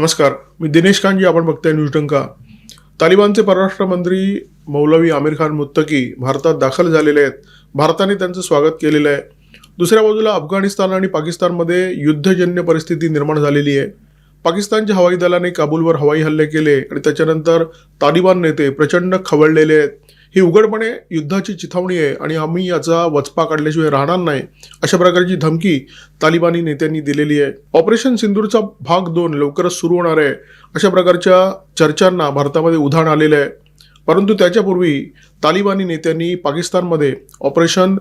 नमस्कार. मी दिनेश कांजी आपण बघताय न्यूज डंका. तालिबानचे परराष्ट्र मंत्री मौलवी आमिर खान मुत्तकी भारतात दाखल झालेले आहेत. भारताने त्यांचं स्वागत केलेलं आहे. दुसऱ्या बाजूला अफगाणिस्तान आणि पाकिस्तानमध्ये युद्धजन्य परिस्थिती निर्माण झालेली आहे. पाकिस्तानच्या हवाई दलाने काबूलवर हवाई हल्ले केले आणि त्याच्यानंतर तालिबान नेते प्रचंड खवळलेले आहेत. ही उघडपणे युद्धाची चिथावणी आहे आणि आम्ही याचा वचपा काढल्याशिवाय राहणार नाही अशा प्रकारची धमकी तालिबानी नेत्यांनी दिलेली आहे. ऑपरेशन सिंदूरचा भाग दोन लवकरच सुरू होणार आहे अशा प्रकारच्या चर्चांना भारतामध्ये उधाण आलेलं आहे. परंतु त्याच्यापूर्वी तालिबानी नेत्यांनी पाकिस्तानमध्ये ऑपरेशन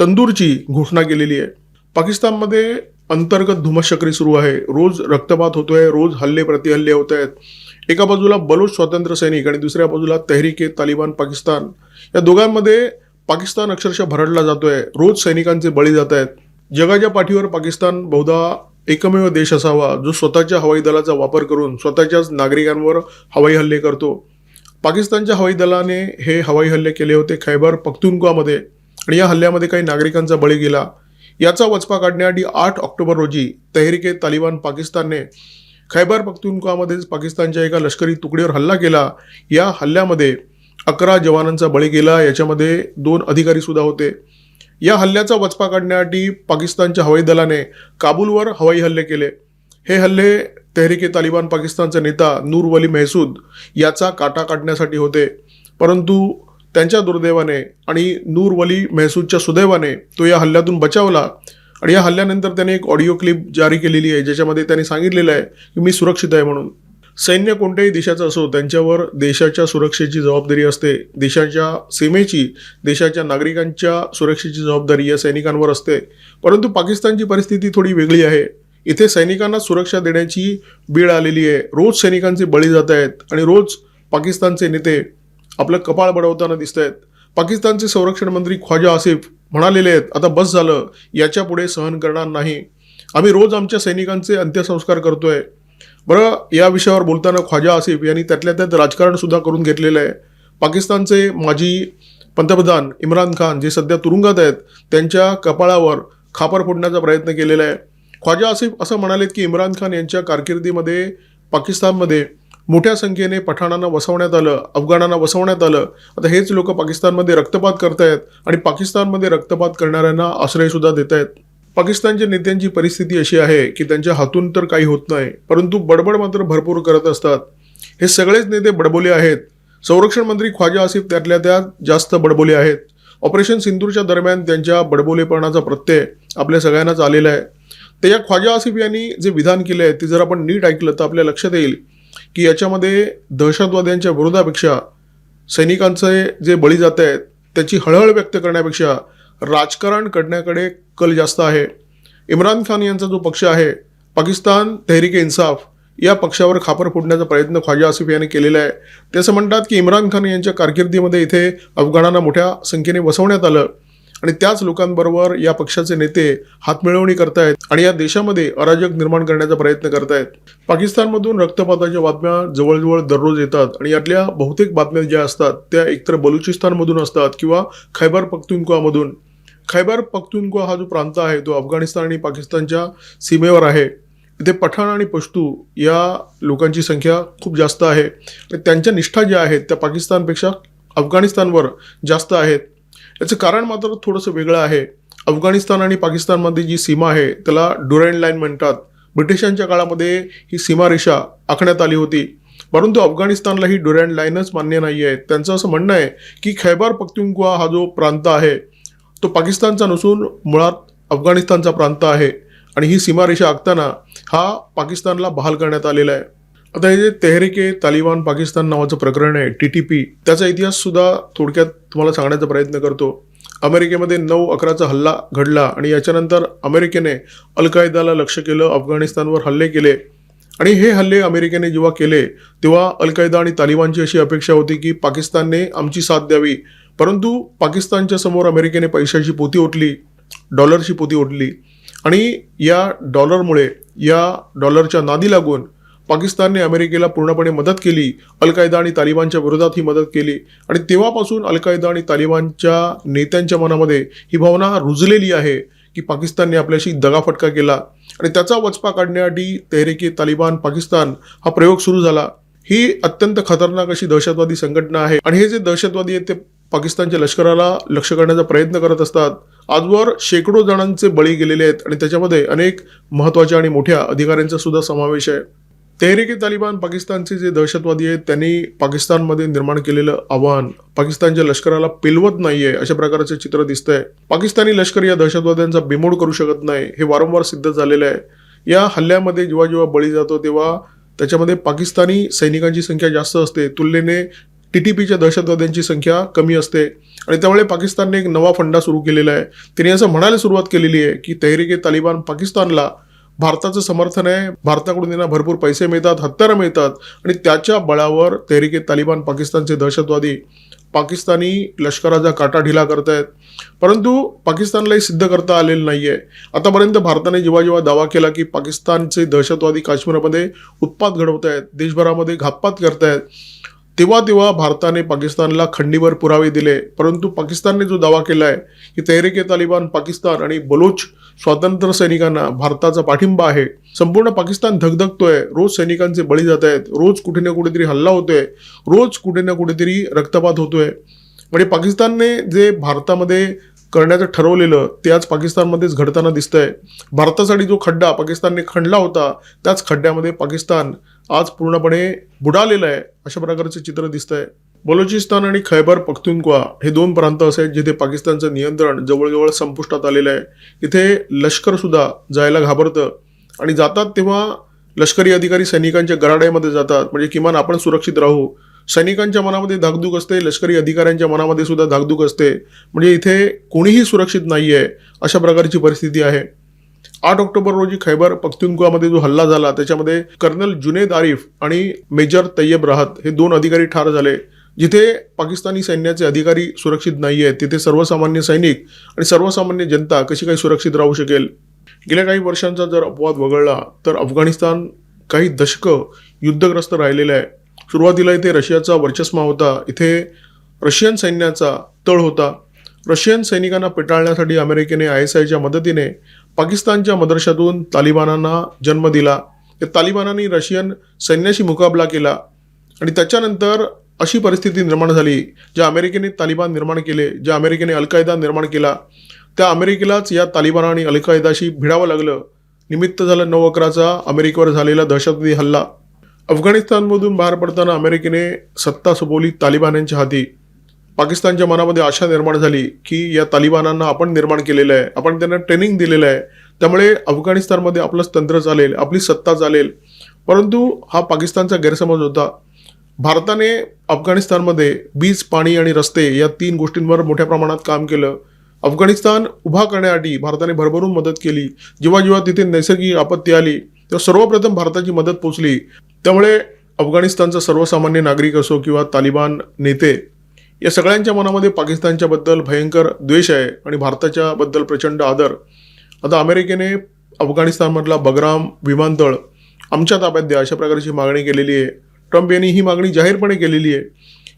तंदूरची घोषणा केलेली आहे. पाकिस्तानमध्ये अंतर्गत धुमशक्री सुरू आहे. रोज रक्तपात होतोय रोज हल्ले प्रतिहल्ले होत आहेत. एका बाजूला बलोच स्वातंत्र्य सैनिक आणि दुसऱ्या बाजूला तहरीके तालिबान पाकिस्तान. या दोघांमध्ये पाकिस्तान अक्षरशः भरडला जातोय. रोज सैनिकांचे बळी जात आहेत. जगाच्या पाठीवर पाकिस्तान बहुधा एकमेव देश असावा जो स्वतःच्या हवाई दलाचा वापर करून स्वतःच्याच नागरिकांवर हवाई हल्ले करतो. पाकिस्तानच्या हवाई दलाने हे हवाई हल्ले केले होते खैबर पख्तूनख्वामध्ये आणि या हल्ल्यामध्ये काही नागरिकांचा बळी गेला. याचा वचपा काढण्यासाठी आठ ऑक्टोबर रोजी तहरीके तालिबान पाकिस्तानने खैबर पख्तूनख्वामध्येच पाकिस्तानच्या एका लष्करी तुकडीवर हल्ला केला. या हल्ल्यामध्ये अकरा जवानांचा बळी गेला. याच्यामध्ये दोन अधिकारी सुद्धा होते. या हल्ल्याचा वचपा काढण्यासाठी पाकिस्तानच्या हवाई दलाने काबूलवर हवाई हल्ले केले. हे हल्ले तेहरिके तालिबान पाकिस्तानचा नेता नूर वली मेहसूद याचा काटा काढण्यासाठी होते. परंतु त्यांच्या दुर्दैवाने आणि नूर वली मेहसूदच्या सुदैवाने तो या हल्ल्यातून बचावला. आणि या हल्ल्यानंतर त्याने एक ऑडिओ क्लिप जारी केलेली आहे ज्याच्यामध्ये त्याने सांगितलेलं आहे की मी सुरक्षित आहे म्हणून. सैन्य कोणत्याही देशाचं असो त्यांच्यावर देशाच्या सुरक्षेची जबाबदारी असते. देशाच्या सीमेची देशाच्या नागरिकांच्या सुरक्षेची जबाबदारी या सैनिकांवर असते. परंतु पाकिस्तानची परिस्थिती थोडी वेगळी आहे. इथे सैनिकांना सुरक्षा देण्याची बीळ आलेली आहे. रोज सैनिकांचे बळी जात आहेत आणि रोज पाकिस्तानचे नेते आपलं कपाळ बडवताना दिसत आहेत. पाकिस्तानचे संरक्षण मंत्री ख्वाजा आसिफ म्हणालेले आहेत आता बस झालं याच्यापुढे सहन करणार नाही. आम्ही रोज आमच्या सैनिकांचे अंत्यसंस्कार करतोय. बरं या विषयावर बोलताना ख्वाजा आसिफ यांनी त्यातल्या त्यात राजकारणसुद्धा करून घेतलेलं आहे. पाकिस्तानचे माजी पंतप्रधान इम्रान खान जे सध्या तुरुंगात आहेत त्यांच्या कपाळावर खापर फोडण्याचा प्रयत्न केलेला आहे. ख्वाजा आसिफ असं म्हणालेत की इम्रान खान यांच्या कारकिर्दीमध्ये पाकिस्तानमध्ये मोठ्या संख्येने पठाणांना वसवण्यात आलं अफगाणांना वसवण्यात आलं. आता हेच लोक पाकिस्तानमध्ये रक्तपात करतायत आणि पाकिस्तानमध्ये रक्तपात करणाऱ्यांना आश्रयसुद्धा देत आहेत पाकिस्तानच्या नेत्यांची परिस्थिती अशी आहे की त्यांच्या हातून तर काही होत नाही परंतु बडबड मात्र भरपूर करत असतात. हे सगळेच नेते बडबोले आहेत. संरक्षण मंत्री ख्वाजा आसिफ त्यातल्या त्यात जास्त बडबोले आहेत. ऑपरेशन सिंदूरच्या दरम्यान त्यांच्या बडबोलेपणाचा प्रत्यय आपल्या सगळ्यांनाच आलेला आहे. तर या ख्वाजा आसिफ यांनी जे विधान केले आहे ते जर आपण नीट ऐकलं तर आपल्या लक्षात येईल की याच्यामध्ये दहशतवाद्यांच्या विरोधापेक्षा सैनिकांचे जे बळी जात आहेत त्याची हळहळ व्यक्त करण्यापेक्षा राजकारण करण्याकडे कल जास्त आहे. इम्रान खान यांचा जो पक्ष आहे पाकिस्तान तहरीक इन्साफ या पक्षावर खापर फोडण्याचा प्रयत्न ख्वाजा आसिफ यांनी केलेला आहे. ते असं म्हणतात की इम्रान खान यांच्या कारकिर्दीमध्ये इथे अफगाणांना मोठ्या संख्येने बसवण्यात आलं. आणि त्याच लोकांबरोबर या पक्षाचे नेते हातमिळवणी करतायत आणि या देशामध्ये अराजक निर्माण करण्याचा प्रयत्न करतायत. पाकिस्तानमधून रक्तपाताच्या बातम्या जवळजवळ दररोज येतात आणि यातल्या बहुतेक बातम्या ज्या असतात त्या एकतर बलुचिस्तानमधून असतात किंवा खैबर पख्तूनख्वामधून. खैबर पख्तूनख्वा हा जो प्रांत आहे तो अफगाणिस्तान आणि पाकिस्तानच्या सीमेवर आहे. इथे पठाण आणि पश्तू या लोकांची संख्या खूप जास्त आहे. आणि त्यांच्या निष्ठा ज्या आहेत त्या पाकिस्तानपेक्षा अफगाणिस्तानवर जास्त आहेत. याचं कारण मात्र थोडंसं वेगळं आहे. अफगाणिस्तान आणि पाकिस्तानमध्ये जी सीमा आहे त्याला डुरेन लाईन म्हणतात. ब्रिटिशांच्या काळामध्ये ही सीमारेषा आखण्यात आली होती. परंतु अफगाणिस्तानला ही डुरँड लाईनच मान्य नाही आहे त्यांचं असं म्हणणं आहे की खैबार पख्तूनख्वा हा जो प्रांत आहे तो पाकिस्तानचा नसून मुळात अफगाणिस्तानचा प्रांत आहे. आणि ही सीमारेषा आखताना हा पाकिस्तानला बहाल करण्यात आलेला आहे. आता हे जे तेहरीक ए तालिबान पाकिस्तान नावाचं प्रकरण आहे टी टी पी त्याचा इतिहास सुद्धा थोडक्यात तुम्हाला सांगण्याचा प्रयत्न करतो. अमेरिकेमध्ये नऊ अकराचा हल्ला घडला आणि याच्यानंतर अमेरिकेने अल कायदाला लक्ष केलं अफगाणिस्तानवर हल्ले केले. आणि हे हल्ले अमेरिकेने जेव्हा केले तेव्हा अल कायदा आणि तालिबानची अशी अपेक्षा होती की पाकिस्तानने आमची साथ द्यावी. परंतु पाकिस्तानच्या समोर अमेरिकेने पैशाची पोती ओढली डॉलरची पोती ओढली आणि या डॉलरमुळे या डॉलरच्या नादी लागून पाकिस्तानने अमेरिकेला पूर्णपणे मदत केली अल कायदा आणि तालिबानच्या विरोधात ही मदत केली. आणि तेव्हापासून अल कायदा आणि तालिबानच्या नेत्यांच्या मनामध्ये ही भावना रुजलेली आहे की पाकिस्तानने आपल्याशी दगाफटका केला. आणि त्याचा वचपा काढण्यासाठी तेहरेके तालिबान पाकिस्तान हा प्रयोग सुरू झाला. ही अत्यंत खतरनाक अशी दहशतवादी संघटना आहे. आणि हे जे दहशतवादी आहेत ते पाकिस्तानच्या लष्कराला लक्ष करण्याचा प्रयत्न करत असतात. आजवर शेकडो जणांचे बळी गेलेले आहेत आणि त्याच्यामध्ये अनेक महत्त्वाच्या आणि मोठ्या अधिकाऱ्यांचा सुद्धा समावेश आहे. तेहरिके तालिबान पाकिस्तानचे जे दहशतवादी आहेत त्यांनी पाकिस्तानमध्ये निर्माण केलेलं आव्हान पाकिस्तानच्या लष्कराला पेलवत नाहीये अशा प्रकारचे चित्र दिसतंय. पाकिस्तानी लष्कर या दहशतवाद्यांचा बिमोड करू शकत नाही हे वारंवार सिद्ध झालेलं आहे. या हल्ल्यामध्ये जेव्हा जेव्हा बळी जातो तेव्हा त्याच्यामध्ये पाकिस्तानी सैनिकांची संख्या जास्त असते. तुलनेने टी टी पीच्या दहशतवाद्यांची संख्या कमी असते. आणि त्यामुळे पाकिस्तानने एक नवा फंडा सुरू केलेला आहे. त्यांनी असं म्हणायला सुरुवात केलेली आहे की तहरीके तालिबान पाकिस्तानला भारताचं समर्थन आहे. भारताकडून त्यांना भरपूर पैसे मिळतात हत्यारं मिळतात आणि त्याच्या बळावर तहरीके तालिबान पाकिस्तानचे दहशतवादी पाकिस्तानी लष्कराचा काटा ढिला करतायत. परंतु पाकिस्तानलाही सिद्ध करता आलेलं नाही आहे आतापर्यंत भारताने जेव्हा जेव्हा दावा केला की पाकिस्तानचे दहशतवादी काश्मीरमध्ये उत्पात घडवत आहेत देशभरामध्ये घातपात करतायत तेव्हा तेव्हा भारताने पाकिस्तानला खंडीवर पुरावे दिले. परंतु पाकिस्तानने जो दावा केला आहे की तहरीके तालिबान पाकिस्तान आणि बलोच स्वातंत्र्य सैनिकांना भारताचा पाठिंबा आहे संपूर्ण पाकिस्तान धगधगतोय. रोज सैनिकांचे बळी जात आहेत रोज कुठे ना कुठेतरी हल्ला होतोय. रोज कुठे ना कुठेतरी रक्तपात होतोय. म्हणजे पाकिस्तानने जे भारतामध्ये करण्याचं ठरवलेलं ते आज पाकिस्तानमध्येच घडताना दिसतंय. भारतासाठी जो खड्डा पाकिस्तानने खणला होता त्याच खड्ड्यामध्ये पाकिस्तान आज पूर्णपणे बुडालेलं आहे अशा प्रकारचे चित्र दिसतंय. बलुचिस्तान आणि खैबर पख्तूनख्वा हे दोन प्रांत असे आहेत जिथे पाकिस्तानचं नियंत्रण जवळजवळ संपुष्टात आलेलं आहे. इथे लष्करसुद्धा जायला घाबरतं आणि जातात तेव्हा लष्करी अधिकारी सैनिकांच्या गराड्यामध्ये जातात. म्हणजे किमान आपण सुरक्षित राहू सैनिकांच्या मनामध्ये धाकधूक असते लष्करी अधिकाऱ्यांच्या मनामध्ये सुद्धा धाकधूक असते. म्हणजे इथे कोणीही सुरक्षित नाही आहे अशा प्रकारची परिस्थिती आहे. आठ ऑक्टोबर रोजी खैबर पख्तूनख्वामध्ये जो हल्ला झाला त्याच्यामध्ये कर्नल जुनेद आरिफ आणि मेजर तय्यब राहत हे दोन अधिकारी ठार झाले. जिथे पाकिस्तानी सैन्याचे अधिकारी सुरक्षित नाही आहेत तिथे सर्वसामान्य सैनिक आणि सर्वसामान्य जनता कशी काही सुरक्षित राहू शकेल? गेल्या काही वर्षांचा जर अपवाद वगळला तर अफगाणिस्तान काही दशकं युद्धग्रस्त राहिलेलं आहे. सुरुवातीला इथे रशियाचा वर्चस्मा होता इथे रशियन सैन्याचा तळ होता. रशियन सैनिकांना पिटाळण्यासाठी अमेरिकेने आय एस आयच्या मदतीने पाकिस्तानच्या मदरशातून तालिबानांना जन्म दिला. त्या तालिबानांनी रशियन सैन्याशी मुकाबला केला आणि त्याच्यानंतर अशी परिस्थिती निर्माण झाली ज्या अमेरिकेने तालिबान निर्माण केले ज्या अमेरिकेने अल कायदा निर्माण केला. त्या अमेरिकेलाच या तालिबान आणि अल कायदाशी भिडावं लागलं. निमित्त झालं नऊ अकराचा अमेरिकेवर झालेला दहशतवादी हल्ला. अफगाणिस्तानमधून बाहेर पडताना अमेरिकेने सत्ता सोपवली तालिबान यांच्या हाती पाकिस्तानच्या मनामध्ये आशा निर्माण झाली की या तालिबानांना आपण निर्माण केलेलं आहे. आपण त्यांना ट्रेनिंग दिलेलं आहे. त्यामुळे अफगाणिस्तानमध्ये आपलंच तंत्र चालेल आपली सत्ता चालेल. परंतु हा पाकिस्तानचा गैरसमज होता. भारताने अफगाणिस्तानमध्ये वीज पाणी आणि रस्ते या तीन गोष्टींवर मोठ्या प्रमाणात काम केलं. अफगाणिस्तान उभा करण्यासाठी भारताने भरभरून मदत केली. जेव्हा जेव्हा तिथे नैसर्गिक आपत्ती आली तेव्हा सर्वप्रथम भारताची मदत पोचली त्यामुळे अफगाणिस्तानचा सर्वसामान्य नागरिक असो किंवा तालिबान नेते या सगळ्यांच्या मनामध्ये पाकिस्तानच्या बद्दल भयंकर द्वेष आहे आणि भारताच्या बद्दल प्रचंड आदर. आता अमेरिकेने अफगाणिस्तानमधला बगराम विमानतळ आमच्या ताब्यात द्या अशा प्रकारची मागणी केलेली आहे. ट्रम्प यांनी ही मागणी जाहीरपणे केलेली आहे.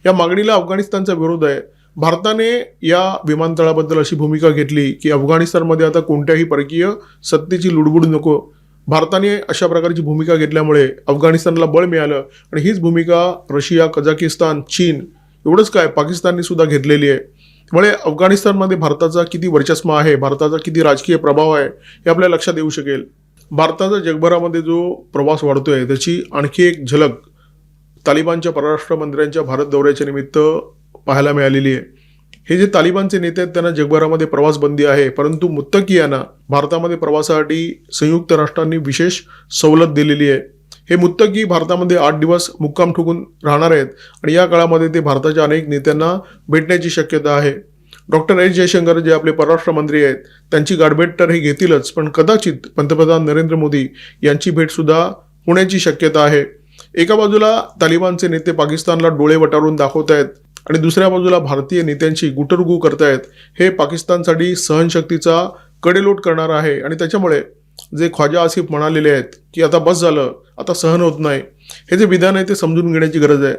या मागणीला अफगाणिस्तानचा विरोध आहे. भारताने या विमानतळाबद्दल अशी भूमिका घेतली की अफगाणिस्तानमध्ये आता कोणत्याही परकीय सत्तेची लुडबुड नको. भारताने अशा प्रकारची भूमिका घेतल्यामुळे अफगाणिस्तानला बळ मिळालं आणि हीच भूमिका रशिया कझाकिस्तान चीन एवढंच काय पाकिस्तानने सुद्धा घेतलेली आहे. त्यामुळे अफगाणिस्तानमध्ये भारताचा किती वर्चस्व आहे भारताचा किती राजकीय प्रभाव आहे हे आपल्या लक्षात येऊ शकेल. भारताचा जगभरामध्ये जो प्रवास वाढतोय त्याची आणखी एक झलक तालिबानच्या परराष्ट्र मंत्र्यांच्या भारत दौऱ्याच्या निमित्त पाहायला मिळालेली आहे. हे जे तालिबानचे नेते आहेत त्यांना जगभरामध्ये प्रवास बंदी आहे परंतु मुत्तकियांना भारतामध्ये प्रवासासाठी संयुक्त राष्ट्रांनी विशेष सवलत दिलेली आहे. हे मुत्तकी भारतामध्ये आठ दिवस मुक्काम ठोकून राहणार आहेत आणि या काळामध्ये ते भारताच्या अनेक नेत्यांना भेटण्याची शक्यता आहे. Doctor S. जयशंकर जे आपले परराष्ट्र मंत्री आहेत त्यांची गाठभेट तर हे घेतीलच पण कदाचित पंतप्रधान नरेंद्र मोदी यांची भेटसुद्धा होण्याची शक्यता आहे. एका बाजूला तालिबानचे नेते पाकिस्तानला डोळे वटारून दाखवत आहेत आणि दुसऱ्या बाजूला भारतीय नेत्यांची गुटरगू करतायत हे पाकिस्तानसाठी सहनशक्तीचा कडेलोट करणार आहे. आणि त्याच्यामुळे जे ख्वाजा आसिफ म्हणालेले आहेत की आता बस झालं आता सहन होत नाही हे जे विधान आहे ते समजून घेण्याची गरज आहे.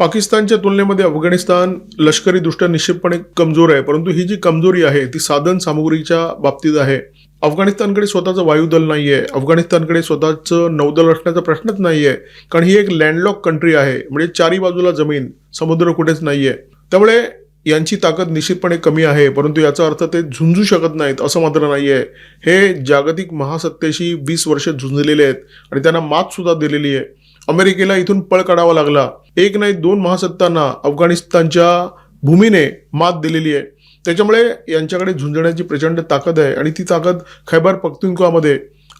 पाकिस्तानच्या तुलनेमध्ये अफगाणिस्तान लष्करीदृष्ट्या निश्चितपणे कमजोर आहे परंतु ही जी कमजोरी आहे ती साधन सामुग्रीच्या बाबतीत आहे. अफगाणिस्तानकडे स्वतःचं वायुदल नाही आहे अफगाणिस्तानकडे स्वतःचं नौदल असण्याचा प्रश्नच नाही आहे कारण ही एक लँडलॉक कंट्री आहे. म्हणजे चारी बाजूला जमीन समुद्र कुठेच नाही आहे त्यामुळे यांची ताकद निश्चितपणे कमी आहे. परंतु याचा अर्थ ते झुंजू शकत नाहीत असं मात्र नाही आहे हे जागतिक महासत्तेशी वीस वर्ष झुंजलेले आहेत आणि त्यांना मात सुद्धा दिलेली आहे. अमेरिकेला इथून पळ काढावा लागला. एक नाही दोन महासत्तांना अफगाणिस्तानच्या भूमीने मात दिलेली आहे. त्याच्यामुळे यांच्याकडे झुंजण्याची प्रचंड ताकद आहे आणि ती ताकद खैबर पख्तुनख्वामध्ये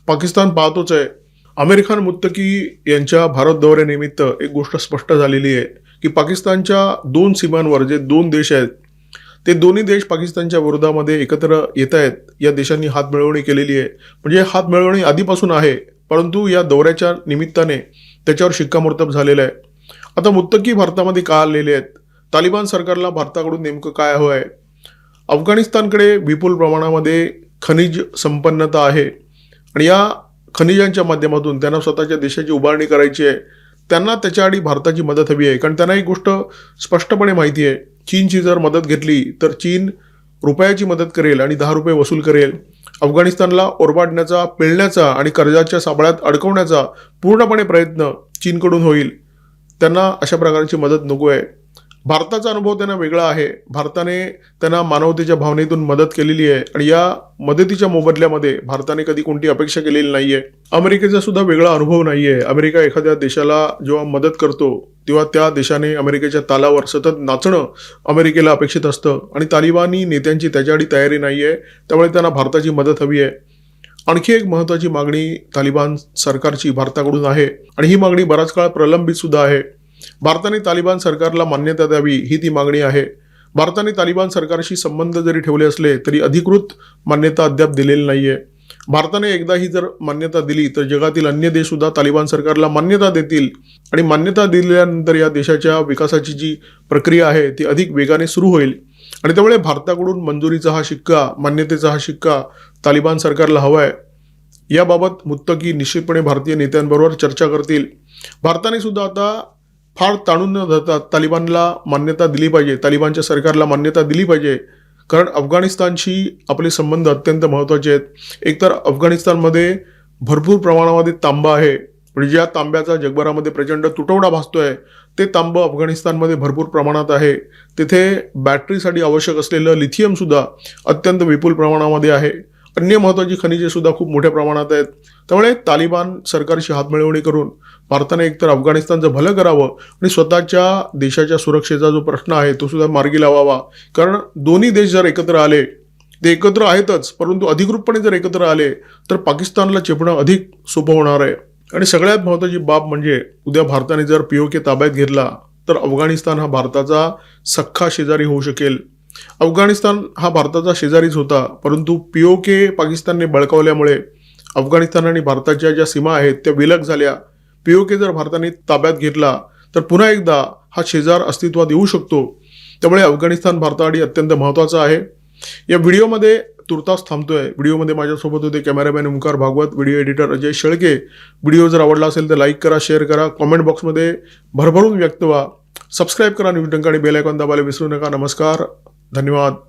पाकिस्तान पाहतोच आहे. आमिर खान मुत्तकी यांच्या भारत दौऱ्यानिमित्त एक गोष्ट स्पष्ट झालेली आहे की पाकिस्तानच्या दोन सीमांवर जे दोन देश आहेत ते दोन्ही देश पाकिस्तानच्या विरोधामध्ये एकत्र येत आहेत या देशांनी हात मिळवणी केलेली आहे. म्हणजे हात मिळवणी आधीपासून आहे परंतु या दौऱ्याच्या निमित्ताने त्याच्यावर शिक्कामोर्तब झालेलं आहे. आता मुत्तकी भारतामध्ये का आलेले आहेत? तालिबान सरकारला भारताकडून नेमकं काय हवं आहे? अफगाणिस्तानकडे विपुल प्रमाणामध्ये खनिज संपन्नता आहे. आणि या खनिजांच्या माध्यमातून त्यांना स्वतःच्या देशाची उभारणी करायची आहे. त्यांना त्याच्या आधी भारताची मदत हवी आहे. कारण त्यांना एक गोष्ट स्पष्टपणे माहिती आहे. चीनची जर मदत घेतली तर चीन रुपयाची मदत करेल आणि दहा रुपये वसूल करेल. अफगाणिस्तानला ओरबाडण्याचा पिळण्याचा आणि कर्जाच्या साबळ्यात अडकवण्याचा पूर्णपणे प्रयत्न चीनकडून होईल. त्यांना अशा प्रकारची मदत नको आहे. भारताचा अनुभव त्यांना वेगळा आहे. भारताने त्यांना मानवतेच्या भावनेतून मदत केलेली आहे. आणि या मदतीच्या मोबदल्यामध्ये भारताने कधी कोणती अपेक्षा केलेली नाही आहे अमेरिकेचा सुद्धा वेगळा अनुभव नाही आहे अमेरिका एखाद्या देशाला जेव्हा मदत करतो तेव्हा त्या देशाने अमेरिकेच्या तालावर सतत नाचणं अमेरिकेला अपेक्षित असतं. आणि तालिबानी नेत्यांची त्याच्याआधी तयारी नाही आहे त्यामुळे त्यांना भारताची मदत हवी आहे. आणखी एक महत्त्वाची मागणी तालिबान सरकारची भारताकडून आहे. आणि ही मागणी बराच काळ प्रलंबित सुद्धा आहे. भारताने तालिबान सरकारला मान्यता द्यावी ही ती मागणी आहे. भारताने तालिबान सरकारशी संबंध जरी ठेवले असले तरी अधिकृत मान्यता अद्याप दिलेली नाहीये. भारताने एकदा ही जर मान्यता दिली तर जगातील अन्य देश सुद्धा तालिबान सरकारला मान्यता देतील. आणि मान्यता दिल्यानंतर या देशाच्या विकासाची जी प्रक्रिया आहे ती अधिक वेगाने सुरू होईल. आणि त्यामुळे भारताकडून मंजुरीचा हा शिक्का मान्यतेचा हा शिक्का तालिबान सरकारला हवा आहे याबाबत मुत्तकी निश्चितपणे भारतीय नेत्यांबरोबर चर्चा करतील. भारताने सुद्धा आता फार ताणून न धरता तालिबानला मान्यता दिली पाहिजे तालिबानच्या सरकारला मान्यता दिली पाहिजे. कारण अफगाणिस्तानशी आपले संबंध अत्यंत महत्त्वाचे आहेत. एकतर अफगाणिस्तानमध्ये भरपूर प्रमाणामध्ये तांबा आहे. म्हणजे ज्या तांब्याचा जगभरामध्ये प्रचंड तुटवडा भासतो आहे ते तांबं अफगाणिस्तानमध्ये भरपूर प्रमाणात आहे. तिथे बॅटरीसाठी आवश्यक असलेलं लिथियमसुद्धा अत्यंत विपुल प्रमाणामध्ये आहे. अन्य महत्त्वाची खनिजे सुद्धा खूप मोठ्या प्रमाणात आहेत. त्यामुळे तालिबान सरकारशी हातमिळवणी करून भारताने एकतर अफगाणिस्तानचं भलं करावं आणि स्वतःच्या देशाच्या सुरक्षेचा जो प्रश्न आहे तो सुद्धा मार्गी लावावा. कारण दोन्ही देश जर एकत्र आले ते एकत्र आहेतच परंतु अधिकृतपणे जर एकत्र आले तर पाकिस्तानला चिपणं अधिक सोपं होणार आहे. आणि सगळ्यात महत्त्वाची बाब म्हणजे उद्या भारताने जर पी ओ के ताब्यात घेतला तर अफगाणिस्तान हा भारताचा सख्खा शेजारी होऊ शकेल. अफगाणिस्तान हा भारताचा शेजारीच होता परंतु पी ओ के पाकिस्तानने बळकावल्यामुळे अफगाणिस्तान आणि भारताच्या ज्या सीमा आहेत त्या विलग झाल्या. पी ओ के जर भारताने ताब्यात घेतला तर पुन्हा एकदा हा शेजार अस्तित्वात येऊ शकतो. त्यामुळे अफगाणिस्तान भारतासाठी अत्यंत महत्त्वाचा आहे. या व्हिडिओमध्ये तुर्तास थांबतोय. व्हिडिओमध्ये माझ्यासोबत होते cameraman Omkar Bhagwat video editor Ajay Shelke. Video जर आवडला असेल तर लाईक करा शेअर करा कॉमेंट बॉक्समध्ये भरभरून व्यक्त व्हा. सबस्क्राईब करा न्यूज डंका आणि बेल आयकॉन दाबायला विसरू नका. नमस्कार. धन्यवाद.